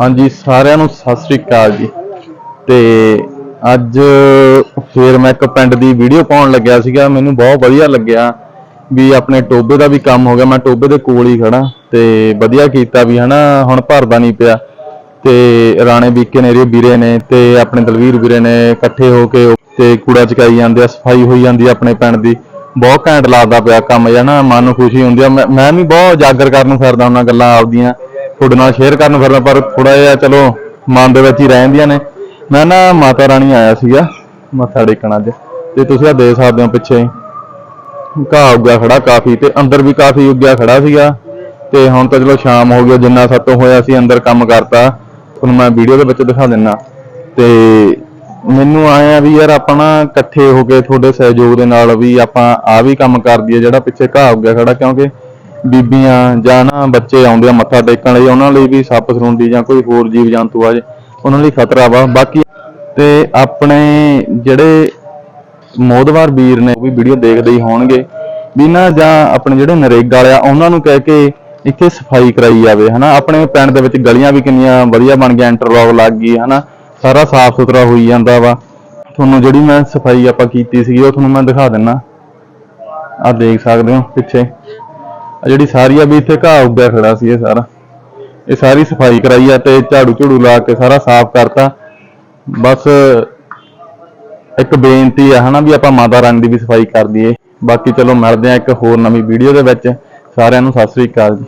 ਹਾਂਜੀ, ਸਾਰਿਆਂ ਨੂੰ ਸਤਿ ਸ੍ਰੀ ਅਕਾਲ ਜੀ। ਤੇ ਅੱਜ ਫੇਰ ਮੈਂ ਇੱਕ ਪਿੰਡ ਦੀ ਵੀਡੀਓ ਪਾਉਣ ਲੱਗਿਆ ਸੀਗਾ। ਮੈਨੂੰ ਬਹੁਤ ਵਧੀਆ ਲੱਗਿਆ ਵੀ ਆਪਣੇ ਟੋਬੇ ਦਾ ਵੀ ਕੰਮ ਹੋ ਗਿਆ। ਮੈਂ ਟੋਬੇ ਦੇ ਕੋਲ ਹੀ ਖੜਾ ਤੇ ਵਧੀਆ ਕੀਤਾ ਵੀ, ਹਨਾ, ਹੁਣ ਭਰਦਾ ਨਹੀਂ ਪਿਆ। ਤੇ ਰਾਣੇ ਬੀਕੇ ਨੇ, ਵੀਰੇ ਨੇ ਤੇ ਆਪਣੇ ਦਲਵੀਰ ਵੀਰੇ ਨੇ ਇਕੱਠੇ ਹੋ ਕੇ ਤੇ ਕੂੜਾ ਚਕਾਈ ਜਾਂਦੇ ਆ, ਸਫ਼ਾਈ ਹੋਈ ਜਾਂਦੀ ਆ ਆਪਣੇ ਪਿੰਡ ਦੀ। ਬਹੁਤ ਘੈਂਟ ਲੱਗਦਾ ਪਿਆ ਕੰਮ ਜਨਾ ਮਨ ਨੂੰ ਖੁਸ਼ੀ ਹੁੰਦੀ ਆ। ਮੈਂ ਮੈਂ ਵੀ ਬਹੁਤ ਜਾਗਰ ਕਰਨ ਨੂੰ ਫਿਰਦਾ ਉਹਨਾਂ ਗੱਲਾਂ ਆਪਦੀਆਂ। ਤੁਹਾਡੇ ਨਾਲ ਸ਼ੇਅਰ ਕਰਨ ਨੂੰ ਫਿਰਦਾ, ਪਰ ਥੋੜਾ ਜਿਹਾ ਚਲੋ ਮਨ ਦੇ ਵਿੱਚ ਹੀ ਰਹਿ ਜਾਂਦੀਆਂ ਨੇ। ਮੈਂ ਨਾ ਮਾਤਾ ਰਾਣੀ ਆਇਆ ਸੀਗਾ, ਮੱਥਾ ਟੇਕਣ ਅੱਜ, ਤੇ ਤੁਸੀਂ ਆ ਦੇਖ ਸਕਦੇ ਹੋ ਪਿੱਛੇ ਘਾਹ ਉੱਗਿਆ ਖੜਾ ਕਾਫੀ, ਤੇ ਅੰਦਰ ਵੀ ਕਾਫੀ ਉੱਗਿਆ ਖੜਾ ਸੀਗਾ। ਤੇ ਹੁਣ ਤਾਂ ਚਲੋ ਸ਼ਾਮ ਹੋ ਗਈ ਜਿੰਨਾ ਸਾਤੋਂ ਹੋਇਆ ਸੀ, ਅੰਦਰ ਕੰਮ ਕਰਤਾ। ਤੁਹਾਨੂੰ ਮੈਂ ਵੀਡੀਓ ਦੇ ਵਿੱਚ ਦਿਖਾ ਦਿੰਨਾ। ਤੇ ਮੈਨੂੰ ਆਇਆ ਵੀ ਯਾਰ ਆਪਾਂ ਨਾ ਇਕੱਠੇ ਹੋ ਕੇ ਤੁਹਾਡੇ ਸਹਿਯੋਗ ਦੇ ਨਾਲ ਵੀ ਆਪਾਂ ਆ ਵੀ ਕੰਮ ਕਰ ਦਈਏ, ਜਿਹੜਾ ਪਿੱਛੇ ਘਾਹ ਉੱਗਿਆ ਖੜਾ, ਕਿਉਂਕਿ ਬੀਬੀਆਂ ਜਾਂ ਨਾ ਬੱਚੇ ਆਉਂਦੇ ਆ ਮੱਥਾ ਟੇਕਣ ਲਈ, ਉਹਨਾਂ ਲਈ ਵੀ ਸੱਪ ਸਰੂੰਡੀ ਜਾਂ ਕੋਈ ਹੋਰ ਜੀਵ ਜੰਤੂ ਆ ਜੇ, ਉਹਨਾਂ ਲਈ ਖਤਰਾ ਵਾ। ਬਾਕੀ ਤੇ ਆਪਣੇ ਜਿਹੜੇ ਮੋਦਵਾਰ ਵੀਰ ਨੇ, ਉਹ ਵੀ ਵੀਡੀਓ ਦੇਖਦੇ ਹੀ ਹੋਣਗੇ ਵੀ ਨਾ ਜਾਂ ਆਪਣੇ ਜਿਹੜੇ ਨਰੇਗਾ ਵਾਲੇ ਆ, ਉਹਨਾਂ ਨੂੰ ਕਹਿ ਕੇ ਇੱਥੇ ਸਫ਼ਾਈ ਕਰਾਈ ਜਾਵੇ, ਹਨਾ? ਆਪਣੇ ਪਿੰਡ ਦੇ ਵਿੱਚ ਗਲੀਆਂ ਵੀ ਕਿੰਨੀਆਂ ਵਧੀਆ ਬਣ ਗਈਆਂ ਇੰਟਰਲੌਕ ਲੱਗ ਗਈ, ਹਨਾ? ਸਾਰਾ ਸਾਫ਼ ਸੁਥਰਾ ਹੋਈ ਜਾਂਦਾ ਵਾ। ਤੁਹਾਨੂੰ ਜਿਹੜੀ ਮੈਂ ਸਫ਼ਾਈ ਆਪਾਂ ਕੀਤੀ ਸੀਗੀ, ਉਹ ਤੁਹਾਨੂੰ ਮੈਂ ਦਿਖਾ ਦਿੰਨਾ। ਆ ਦੇਖ ਸਕਦੇ ਹੋ ਪਿੱਛੇ। ਆ ਜਿਹੜੀ ਸਾਰੀ ਆ ਵੀ ਇੱਥੇ ਘਾਹ ਉੱਗਿਆ ਖੜਾ ਸੀ ਇਹ ਸਾਰਾ। ਇਹ ਸਾਰੀ ਸਫ਼ਾਈ ਕਰਾਈ ਆ ਤੇ ਝਾੜੂ ਝੂੜੂ ਲਾ ਕੇ ਸਾਰਾ ਸਾਫ਼ ਕਰਤਾ। ਬਸ ਇੱਕ ਬੇਨਤੀ ਆ ਹਨਾ ਵੀ ਆਪਾਂ ਮਾਤਾ ਰੰਗ ਦੀ ਵੀ ਸਫ਼ਾਈ ਕਰ ਦਈਏ। ਬਾਕੀ ਚਲੋ ਮਿਲਦੇ ਆ ਇੱਕ ਹੋਰ ਨਵੀਂ ਵੀਡੀਓ ਦੇ ਵਿੱਚ। ਸਾਰਿਆਂ ਨੂੰ ਸਤਿ ਸ੍ਰੀ ਅਕਾਲ ਜੀ।